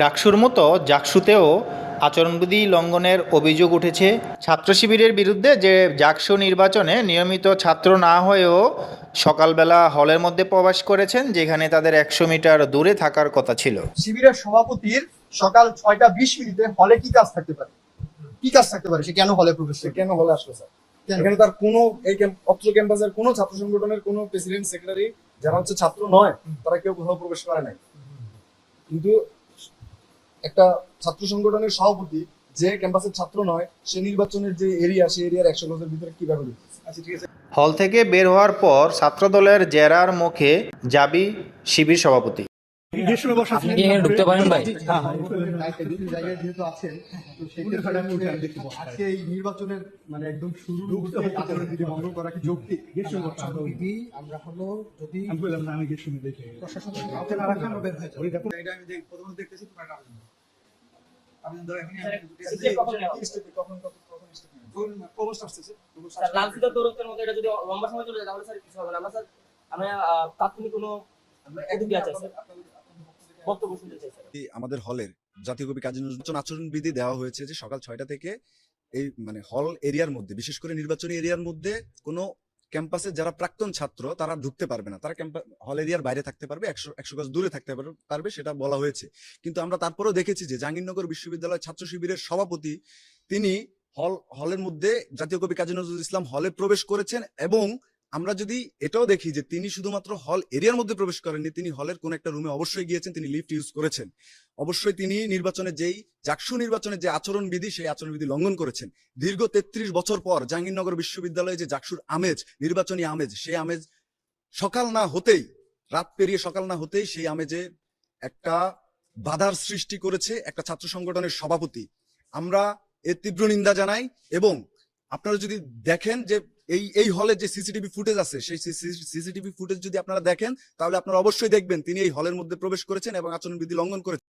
ডাকসুর মতো জাকসুতেও আচরণবিধি লঙ্ঘনের অভিযোগ উঠেছে। ছাত্র শিবিরের বিরুদ্ধে যে জাকসু নির্বাচনে নিয়মিত ছাত্র না হয়েও সকালবেলা হলের মধ্যে প্রবেশ করেছেন যেখানে তাদের একশো মিটার দূরে থাকার কথা ছিল। শিবিরের সভাপতির সকাল ছয়টা বিশ মিনিটে হলে কি কাজ থাকতে পারে? কি কাজ থাকতে পারে? সে কেন হলে প্রবেশ করে? কেন হলে আসলো স্যার? এখানে তার কোনো এই অত্র ক্যাম্পাসের কোনো ছাত্র সংগঠনের কোনো প্রেসিডেন্ট সেক্রেটারি যারা হচ্ছে ছাত্র নয় তারা কেউ কোথাও প্রবেশ করে নাই। কিন্তু একটা ছাত্র সংগঠনের সভাপতি যে ক্যাম্পাসের ছাত্র নয় সে নির্বাচনের যে এরিয়া সেই এরিয়ার একশো গজের ভিতরে কীভাবে ঢুকতেছে আচ্ছা ঠিক আছে। হল থেকে বের হওয়ার পর ছাত্রদলের জেরার মুখে জাবি শিবির সভাপতি। আপনি কি এখানে ঢুকতে পারেন ভাই? নির্বাচনের মানে একদম শুরু ভঙ্গ করা কি যৌক্তিক? আমরা হলো যদি প্রশাসনের কাউকে না রাখা আমরা বের কখন কখন কখন step নেবেন? প্রবেশ আসতেছে স্যার লাল ফিতার দৌড়ত্বের মধ্যে এটা যদি লম্বা সময় চলে যায় তাহলে স্যার কিছু হবে না। আমরা স্যার আমরা তাৎক্ষণিক কোনো প্রতিক্রিয়া চাই স্যার। বক্তব্য শুনতে চাই স্যার। আমাদের হলের জাতীয় কবি কাজী নজরুল আচরণ বিধি দেওয়া হয়েছে যে সকাল ছয়টা থেকে এই মানে হল এরিয়ার মধ্যে বিশেষ করে নির্বাচনী এরিয়ার মধ্যে কোনো ক্যাম্পাসে যারা প্রাক্তন ছাত্র, তারা ঢুকতে পারবে না। তারা ক্যাম্পাস হল এরিয়ার বাইরে থাকতে পারবে, একশো একশো গজ দূরে থাকতে পারবে- সেটা বলা হয়েছে। কিন্তু আমরা তারপরেও দেখেছি যে জাহাঙ্গীরনগর বিশ্ববিদ্যালয় ছাত্র শিবিরের সভাপতি, তিনি হল হলের মধ্যে জাতীয় কবি কাজী নজরুল ইসলাম হলে প্রবেশ করেছেন এবং আমরা যদি এটাও দেখি যে তিনি শুধুমাত্র হল এরিয়ার মধ্যে প্রবেশ করেননি, তিনি হলের কোন একটা রুমে অবশ্যই গিয়েছেন, তিনি লিফট ইউজ করেছেন। অবশ্যই তিনি নির্বাচনে যেই জাকসু নির্বাচনে যে আচরণ বিধি সেই আচরণ বিধি লঙ্ঘন করেছেন। দীর্ঘ তেত্রিশ বছর পর জাহাঙ্গীরনগর বিশ্ববিদ্যালয়ে যে জাকসুর আমেজ, নির্বাচনী আমেজ, সেই আমেজ সকাল না হতেই, রাত পেরিয়ে সকাল না হতেই সেই আমেজে একটা বাধার সৃষ্টি করেছে একটা ছাত্র সংগঠনের সভাপতি। আমরা এর তীব্র নিন্দা জানাই এবং আপনারা যদি দেখেন যে এই এই হলে যে সিসিটিভি ফুটেজ আছে, সেই সিসিটিভি ফুটেজ যদি আপনারা দেখেন, তাহলে আপনারা অবশ্যই দেখবেন তিনি এই হলের মধ্যে প্রবেশ করেছেন এবং আচরণবিধি লঙ্ঘন করেছেন।